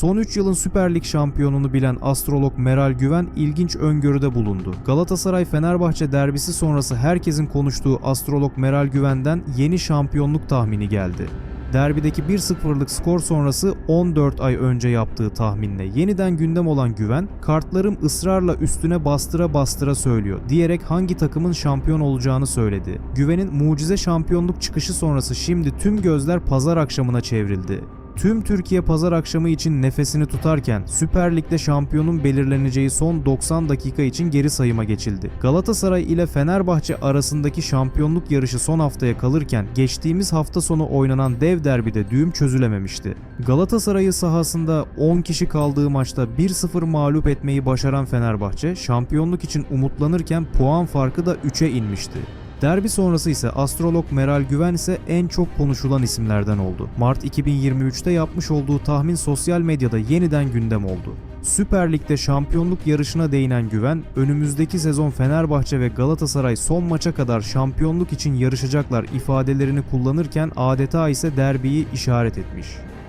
Son 3 yılın Süper Lig şampiyonunu bilen astrolog Meral Güven ilginç öngörüde bulundu. Galatasaray-Fenerbahçe derbisi sonrası herkesin konuştuğu astrolog Meral Güven'den yeni şampiyonluk tahmini geldi. Derbideki 1-0'lık skor sonrası 14 ay önce yaptığı tahminle yeniden gündem olan Güven, kartlarım ısrarla üstüne bastıra bastıra söylüyor diyerek hangi takımın şampiyon olacağını söyledi. Güven'in mucize şampiyonluk çıkışı sonrası şimdi tüm gözler pazar akşamına çevrildi. Tüm Türkiye pazar akşamı için nefesini tutarken Süper Lig'de şampiyonun belirleneceği son 90 dakika için geri sayıma geçildi. Galatasaray ile Fenerbahçe arasındaki şampiyonluk yarışı son haftaya kalırken geçtiğimiz hafta sonu oynanan dev derbide düğüm çözülememişti. Galatasaray'ı sahasında 10 kişi kaldığı maçta 1-0 mağlup etmeyi başaran Fenerbahçe şampiyonluk için umutlanırken puan farkı da 3'e inmişti. Derbi sonrası ise astrolog Meral Güven ise en çok konuşulan isimlerden oldu. Mart 2023'te yapmış olduğu tahmin sosyal medyada yeniden gündem oldu. Süper Lig'de şampiyonluk yarışına değinen Güven, önümüzdeki sezon Fenerbahçe ve Galatasaray son maça kadar şampiyonluk için yarışacaklar ifadelerini kullanırken adeta ise derbiyi işaret etmiş.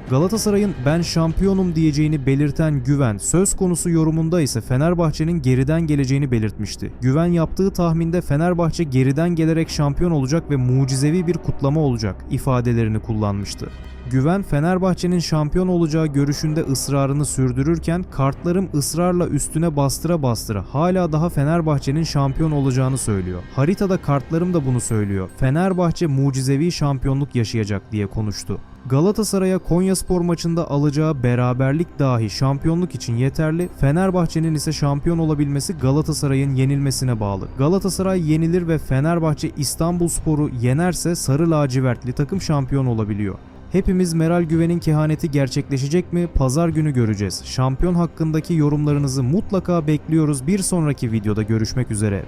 Galatasaray'ın ben şampiyonum diyeceğini belirten Güven söz konusu yorumunda ise Fenerbahçe'nin geriden geleceğini belirtmişti. Güven yaptığı tahminde Fenerbahçe geriden gelerek şampiyon olacak ve mucizevi bir kutlama olacak ifadelerini kullanmıştı. Güven Fenerbahçe'nin şampiyon olacağı görüşünde ısrarını sürdürürken kartlarım ısrarla üstüne bastıra bastıra hala daha Fenerbahçe'nin şampiyon olacağını söylüyor. Haritada kartlarım da bunu söylüyor. Fenerbahçe mucizevi şampiyonluk yaşayacak diye konuştu. Galatasaray'a Konyaspor maçında alacağı beraberlik dahi şampiyonluk için yeterli. Fenerbahçe'nin ise şampiyon olabilmesi Galatasaray'ın yenilmesine bağlı. Galatasaray yenilir ve Fenerbahçe İstanbulspor'u yenerse sarı lacivertli takım şampiyon olabiliyor. Hepimiz Meral Güven'in kehaneti gerçekleşecek mi? Pazar günü göreceğiz. Şampiyon hakkındaki yorumlarınızı mutlaka bekliyoruz. Bir sonraki videoda görüşmek üzere.